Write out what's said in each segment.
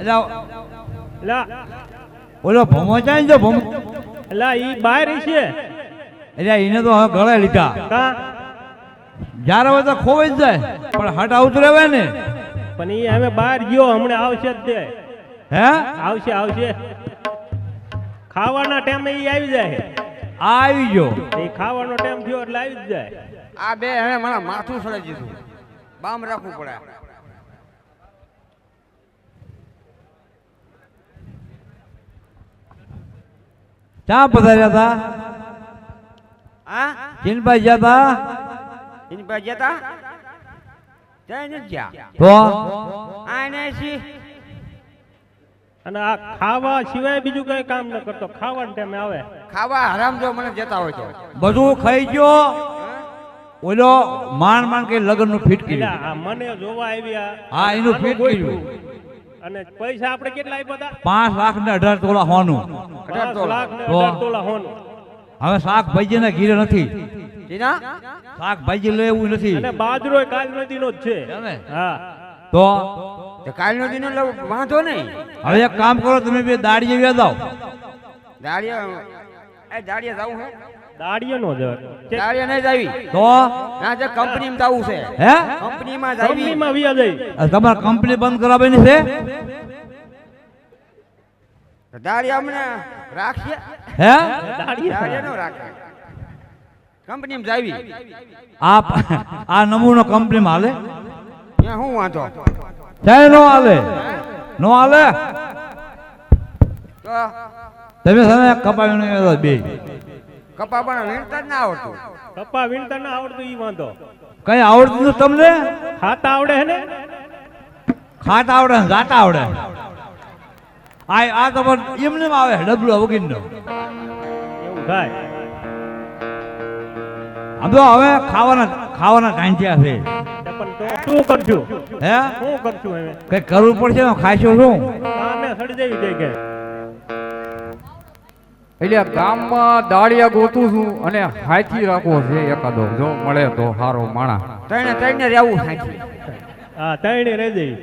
લા. ઓલો ભમો જાય ને જો ભમો. લા ઈ બહાર છે. એટલે એને તો હવે ગળે લીધા. જ્યારે હોય તો ખોવાઈ જ જાય. પણ હટ આવતું રહેવાય ને. પણ ઈ હવે બહાર ગયો હમણાં આવશે જ તે. હે? આવશે આવશે. ખાવાના ટાઈમે ઈ આવી જાય. આ આવી ગયો. એ ખાવાનો ટાઈમ થયો એટલે આવી જ જાય. આ બે હવે મને માથું સડાઈ દીધું બામ રાખવું પડે. ક્યાં પધાર્યા હતા હા? ચીનભાઈ ગયા હતા જાય ગયા તો? આ એને અને આ ખાવા સિવાય બીજું કઈ કામ ન કરતો. ખાવાના ટાઈમે આવે. ખાવા હરામ જો મને જતા હોય તો. બધું ખાઈ ગયો? ઓલો માંડ માંડ કે લગ્નનું ફિટ કર્યું? મને જોવા આવ્યા. હા, એનું ફિટ કર્યું. અને પૈસા આપણે કેટલા આપ્યા હતા? પાંચ લાખ ને અઢાર તોલા હોનું. અઢાર પાંચ લાખ ને અઢાર તોલા હોનું. હવે શાકભાજી ને ઘીરે નથી. જીના? શાકભાજી લે એવું નથી. અને બાજરો કાલ નદીનો જ છે. હા. તો કાલ દિનો લઉં વાંધો નહીં. હવે એક કામ કરો તમે બે દાડીએ વ્યા જાઓ. દાડીએ એ દાડિયા હે? દાડિયો નો જવાય. દાડિયા નહીં જાવી તો? ના જે કંપનીમાં જાવું છે. હે? કંપનીમાં જાવી કંપનીમાં વિયા જઈ. તમારે કંપની બંધ કરાવવાની છે? દાડિયા અમને રાખીએ. હે? દાડિયા દાડિયા નો રાખે. કંપનીમાં જાવી આ આ નમૂનો કંપનીમાં હાલે? ત્યાં શું વાંધો? ચાય નો હાલે? નો હાલે? તમે છે ને કપાવીને બે. કપા પણ વીણતા જ ના આવડતું. કપા વીણતા ના આવડતું ઈ વાંધો. કઈ આવડતું તમને? ખાતા આવડે હે ને? ખાટ આવડે ને આવડે. આ આ તમારે એમને આવે ડબલું વગીરનો. એવું થાય. આમ તો હવે ખાવાના ખાવાના થયા છે. તે પણ તો શું કરશું? હે? શું કરશું હવે? કઈ કરવું પડશે ખાઈશું શું? સડી જવી જાય કે? એટલે ગામમાં દાળિયા ગોતું છું અને હાથી રાખો છે એકાદો. જો મળે તો હારો માણા. ત્રણે ત્રણે રહેવું હાથી. હા તૈણે રહી જઈ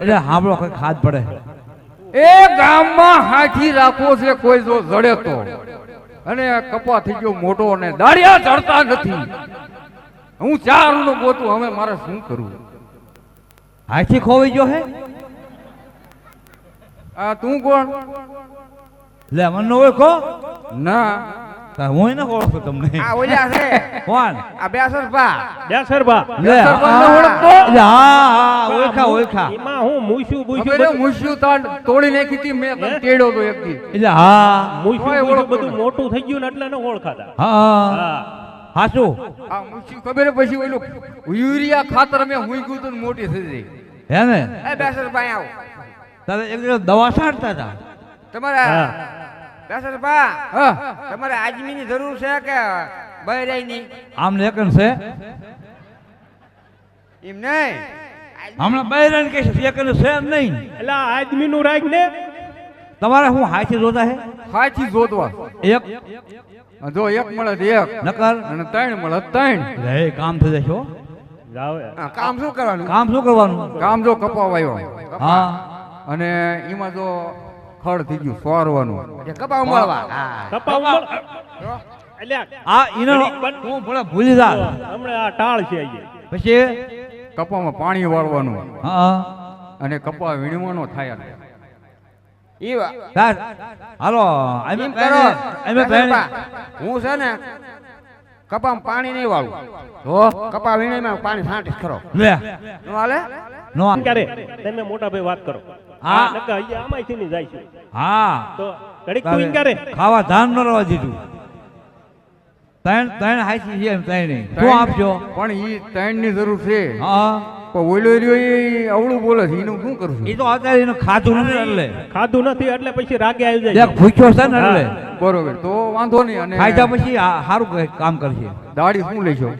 એટલે હાંભળો કઈ ખાદ પડે. એ ગામમાં હાથી રાખો છે કોઈ જો જડે તો. અને કપા થઈ ગયો મોટો અને દાળિયા ચડતા નથી. હું ચારનું ગોતું હવે મારે શું કરવું? હાથી ખોવાઈ ગયો હે? આ તું કોણ? લે મને નો ઓળખો? ના. તો હું એને ઓળખું તમને? આ ઓલા છે. કોણ? આ બેસર પા બેસરબા લે સરપંચને હા, ઓળખતો? લે, હા હા ઓળખા ઓળખા. એમાં હું મુશુ મુશુ હે, બધું- મુશુ તાણ તોડી નાખી હતી મેં હે? તેડ્યો તો એક દી. એટલે હા. મુશુ બધું મોટું થઈ ગયું ને એટલે ને ઓળખાતા. હા. હા. હાસુ આ મુશુ ખબર પછી ઓલું યુરિયા ખાતર મે હુઈ ગયું તો મોટી થઈ ગઈ. હે ને? એ બેસર પા આવો. તારે એક દિવસ દવા છાંટતા હતા? તમારા હા. બેસર પા હા. તમારે આજમીની જરૂર છે કે બહેરાઈની આમ લેકન છે? એમ નહીં? હમણાં બૈરાઈ કે છે એકન છે નહીં. એટલે આદમીનું રાખ ને? તમારે હું હાથી જોતા હે? હાથી જોતવા. એક. જો એક મળે એક. નકર? અને ત્રણ મળે ત્રણ. લે કામ થઈ જશો હા, કામ શું કરવાનું? કામ શું કરવાનું? કામ જો કપા આવ્યો હા. અને એમાં જો ખડ થઈ ગયું સોરવાનું કપા ઉમાળવા કપા આ હું ભલે ભૂલી જા હમણાં આ ટાળ છે અહીંયા. પછી? કપામાં પાણી વાળવાનું. હા. અને કપા વીણવાનો થાય હાલો એમ કરો. અમે હું છે ને કપામાં પાણી નહીં વાળું. તો કપા વીણીમાં પાણી છાંટીશ ખરો. લે. નો હાલે? નો એમ તમે મોટા ભાઈ વાત કરો. હા. નકર અહીંયા આમાંયથી નહીં જાય છે. હા. તો તું ખાવા ધાન ન રવા દીધું. ત્રણ ત્રણ હાથી છે એમ ત્રણ શું આપજો? પણ ઈ ત્રણની જરૂર છે. હા. પણ ઓલો રહ્યો એ અવળું બોલે છે. એનું શું કરશું એ તો અત્યારે એનું ખાધું નથી એટલે. ખાધું નથી એટલે પછી રાગે આવી જાય. ભૂખ્યો છે ને એટલે. બરોબર. તો વાંધો નહીં અને ખાધા પછી સારું કામ કરશે દાડી શું લેશો?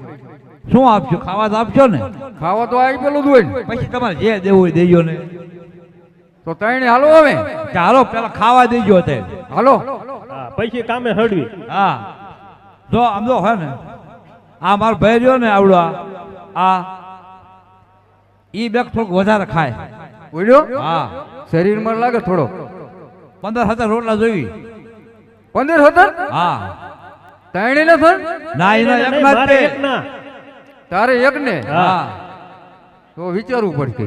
શું આપજો? ખાવા તો આપજો ને. ખાવા તો આવી પેલું જ હોય પછી તમારે જે દેવું હોય દેજો ને. તો ત્રણે હાલો હવે. ચાલો પેલા ખાવા દેજો તે. હાલો. પૈસી પછી કામે હળવી. હા. જો આમ જો હે ને આ મારો ભાઈ રહ્યો ને આવડો આ. આ ઈ બેગ થોડુંક વધારે ખાય. બોલ્યો હા. શરીરમાં લાગે થોડો. પંદર હજાર રોટલા જોઈ. પંદર હતા હા. ત્રણે ને સર ના એના એક. એકના. તારે એક ને? હા. તો વિચારવું પડશે.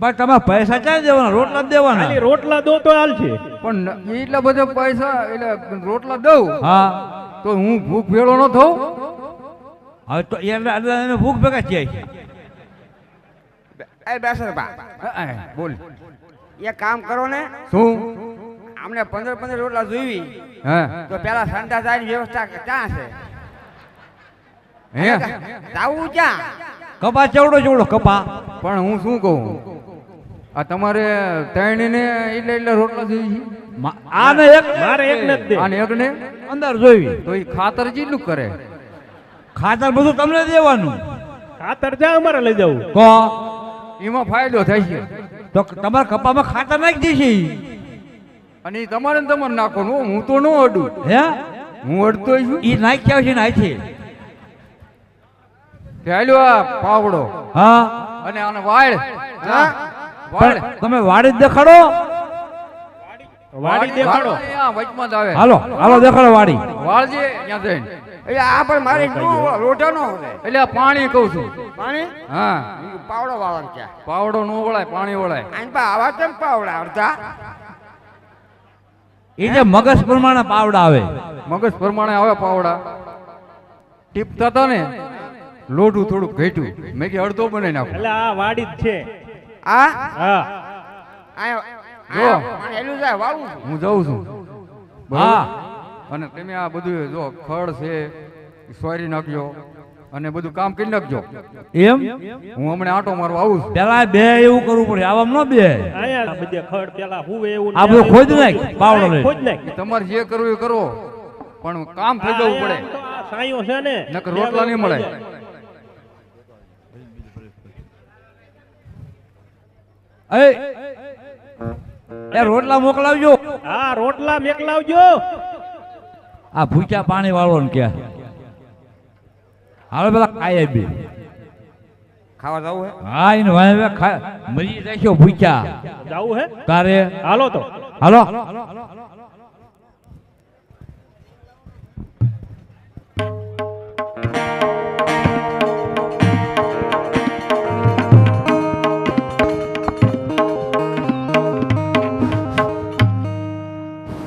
પણ તમે પૈસા ક્યાં દેવાના? રોટલા જ દેવાના. ખાલી રોટલા દો તો હાલ છે. પણ એટલા બધા પૈસા એટલે રોટલા દઉં? હા. તો હું ભૂખ ભેળો ન થઉં? હવે તો એને ભૂખ ભેગા થયા. છે એ બેસો બા. બોલ. એક કામ કરો ને. શું? અમને પંદર પંદર રોટલા જોઈવી. હા. તો પેલા સંડા જાય વ્યવસ્થા ક્યાં છે? હે? જાવું ક્યાં કપા ચવડો ચવડો કપા? પણ હું શું કહું? આ તમારે ત્રણને ને એટલે એટલે રોટલા જોઈએ આને એક મારે એક ને દે. આને એક ને અંદર જોઈ તો એ ખાતર જેટલું કરે. ખાતર બધું તમને દેવાનું. ખાતર જા અમારે લઈ જવું તો એમાં ફાયદો થાય છે. તો તમારા કપામાં ખાતર નાખી દેશે અને તમારે ને તમારે નાખવાનું હું. તો ન અડું. હે? હું અડતો છું. એ નાખ્યા છે ને છે પાવડો. હા? અને આને વાળ. હા? વાળ. તમે વાળી જ દેખાડો? વાડી દેખાડો. વચમાં જ આવે. હાલો હાલો દેખાડો વાડી. વાળજે ત્યાં જઈને એટલે આ પણ મારી લોટો નો એટલે આ પાણી કહું છું. પાણી? હા. પાવડો વાળા ક્યાં પાવડો નો વળાય પાણી વળાય. આને પા આવા કેમ પાવડા? અડધા? એ જે મગજ પ્રમાણે પાવડા આવે. મગજ પ્રમાણે આવે પાવડા. ટીપતા હતા ને. લોઢું થોડુંક ઘટ્યું. મેં કે અડધો બનાવી નાખો. એટલે આ વાડી જ છે. આ? હા. આયો. જો. હેલું જાય વાવું હું જાઉં છું. હા. અને તમે આ બધું જો ખડ છે સોરી નાખજો અને બધું કામ કરી નાખજો. એમ? હું હમણાં આંટો મારવા આવું છું. પેલા બે એવું કરવું પડે આવામ ન બે. અહીંયા બધે ખડ પેલા હું એવું આ બધું ખોદી નાખ, પાવડો લઈ. ખોદ નાખ. તમારે જે કરવું એ કરો. પણ કામ થઈ જવું પડે. આ સાયો છે ને. નકર રોટલા નહીં મળે. એ એ રોટલા મોકલાવજો. હા રોટલા મોકલાવજો. આ ભૂખ્યા પાણી વાળો ને કે. હાલો પેલા ખાય બે. ખાવા જવું હે? હા એને વાય ખા મરી જાય ભૂખ્યા. જવું હે? તારે? હાલો તો. હાલો.